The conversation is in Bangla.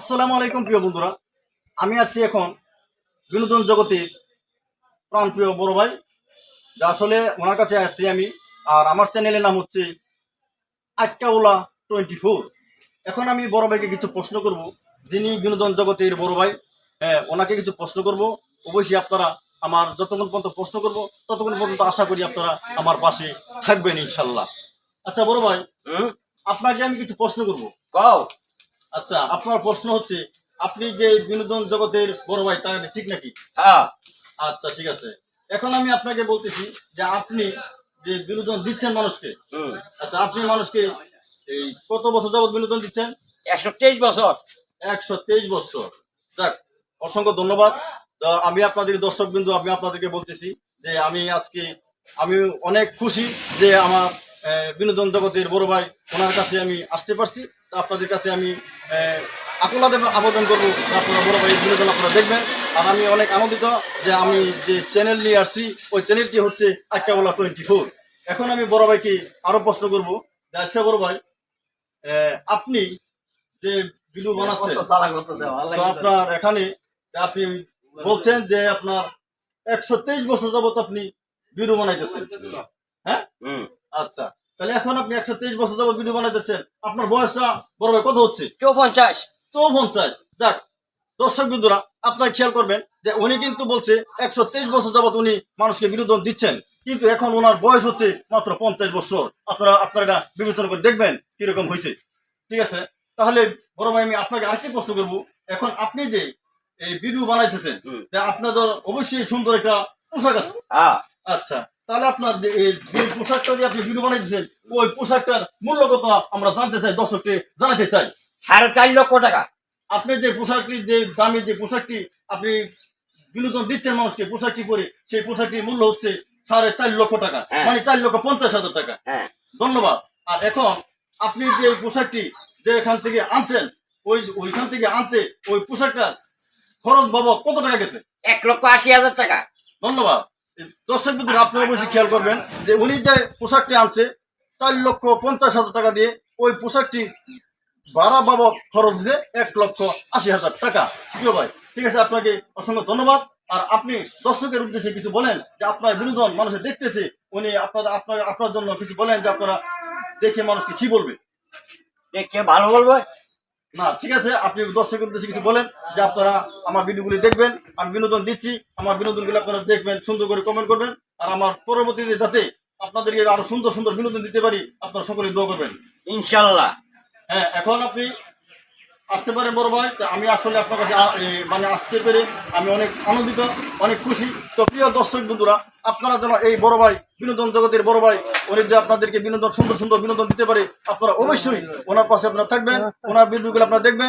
আসসালামু আলাইকুম প্রিয় বন্ধুরা। আমি আসছি এখন বিনোদন জগতের প্রাণপ্রিয় বড় ভাই যা আসলে ওনার কাছে আসছি আমি আর আমার চ্যানেলের নাম হচ্ছে আটকাউলা টোয়েন্টি ফোর। এখন আমি বড় ভাইকে কিছু প্রশ্ন করব যিনি বিনোদন জগতের বড় ভাই হ্যাঁ ওনাকে কিছু প্রশ্ন করব। অবশ্যই আপনারা আমার যতক্ষণ পর্যন্ত প্রশ্ন করব ততক্ষণ পর্যন্ত আশা করি আপনারা আমার পাশে থাকবেন ইনশাল্লাহ। আচ্ছা বড় ভাই হুম? আপনাকে আমি কিছু প্রশ্ন করব। কও। আচ্ছা আপনার প্রশ্ন হচ্ছে আপনি যে বিনোদন জগতের বড় ভাই তা ঠিক নাকি? হ্যাঁ। আচ্ছা ঠিক আছে। এখন আমি আপনাকে বলতেছি যে আপনি যে বিনোদন দিচ্ছেন মানুষকে আচ্ছা আপনি মানুষকে এই কত বছর যাবত বিনোদন দিচ্ছেন? একশো তেইশ বছর। একশো তেইশ বছর। যাক অসংখ্য ধন্যবাদ। আমি আপনাদের দর্শক বিন্দু আমি আপনাদেরকে বলতেছি যে আমি আজকে আমি অনেক খুশি যে আমার বিনোদন জগতের বড় ভাই ওনার কাছে আমি আসতে পারছি। আপনাদের কাছে আমি আপনাদের আবেদন করব আপনারা বড় ভাই বিনোদন আপনারা দেখবেন। আর আমি অনেক আনন্দিত যে আমি যে চ্যানেল নিয়ে আসছি ওই চ্যানেলটি হচ্ছে আক্কাবলা টোয়েন্টি ফোর এখন আমি বড় ভাইকে আরও প্রশ্ন করব যে আচ্ছা বড় ভাই আহ, আপনি যে ভিডিও বানাচ্ছেন তো আপনার এখানে আপনি বলছেন যে আপনার একশো তেইশ বছর যাবত আপনি ভিডিও বানাইতেছেন। হ্যাঁ? আচ্ছা। তাহলে এখন আপনি একশো তেইশ বছর যাবত ভিডিও বানাইতেছেন আপনার বয়সটা বড় ভাই কত হচ্ছে? চৌপঞ্চাশ। চৌপঞ্চাশ। যাক দর্শক বিন্দুরা আপনারা খেয়াল করবেন যে উনি কিন্তু বলছে একশো তেইশ বছর যাবত উনি মানুষকে বিনোদন দিচ্ছেন। কিন্তু এখন ওনার বয়স হচ্ছে মাত্র পঞ্চাশ বছর। আপনারা আপনারা এটা বিবেচনা করে দেখবেন কীরকম হয়েছে। ঠিক আছে? তাহলে বড় ভাই আমি আপনাকে আরেকটি প্রশ্ন করব। এখন আপনি যে এই ভিডিও বানাইতেছেন আপনাদের অবশ্যই সুন্দর একটা পোশাক আছে। হ্যাঁ আচ্ছা। তাহলে আপনার যে এই যে পোশাকটা দিয়ে আপনি ভিডিও বানাইতেছেন ওই পোশাকটার মূল্য কত আমরা জানতে চাই দর্শককে জানাতে চাই। সাড়ে চার লক্ষ টাকা। আপনি যে পোশাকটি যে দামি যে পোশাকটি আপনি বিনোদন দিচ্ছেন মানুষকে পোশাকটি পরে সেই পোশাকটির মূল্য হচ্ছে সাড়ে চার লক্ষ টাকা হ্যাঁ। মানে চার লক্ষ পঞ্চাশ হাজার টাকা। হ্যাঁ। ধন্যবাদ। আর এখন আপনি যে পোশাকটি যে এখান থেকে আনছেন ওই ওইখান থেকে আনতে ওই পোশাকটার খরচ বাবা কত টাকা গেছে? এক লক্ষ আশি হাজার টাকা। ধন্যবাদ। দর্শক বিন্দু আপনারা অবশ্যই খেয়াল করবেন যে উনি যে পোশাকটি আনছে, চার লক্ষ পঞ্চাশ হাজার টাকা দিয়ে ওই পোশাকটি ভাড়া বাবদ খরচ দিয়ে এক লক্ষ আশি হাজার টাকা। প্রিয় ভাই, ঠিক আছে, আপনাকে অসংখ্য ধন্যবাদ। আর আপনি দর্শকের উদ্দেশ্যে কিছু বলেন যে আপনার বিনোদন মানুষে দেখতেছে, উনি আপনার আপনার আপনার জন্য কিছু বলেন যে আপনারা দেখে মানুষকে কি বলবে? দেখে ভালো বলব। না ঠিক আছে আপনি দর্শকের উদ্দেশ্যে কিছু বলেন যে আপনারা আমার ভিডিওগুলি দেখবেন আমি বিনোদন দিচ্ছি আমার বিনোদনগুলি আপনারা দেখবেন সুন্দর করে কমেন্ট করবেন আর আমার পরবর্তীতে যাতে আপনাদেরকে আরও সুন্দর সুন্দর বিনোদন দিতে পারি আপনারা সকলে দোয়া করবেন। ইনশাল্লাহ হ্যাঁ এখন আপনি আসতে পারেন বড় ভাই আমি আসলে আপনার কাছে মানে আসতে পেরে আমি অনেক আনন্দিত অনেক খুশি। তো প্রিয় দর্শক বন্ধুরা আপনারা যেন এই বড় ভাই, বিনোদন জগতের বড় ভাই, উনি যে আপনাদেরকে বিনোদন, সুন্দর সুন্দর বিনোদন দিতে পারে, আপনারা অবশ্যই ওনার পাশে আপনারা থাকবেন, ওনার ভিডিওগুলো আপনারা দেখবেন।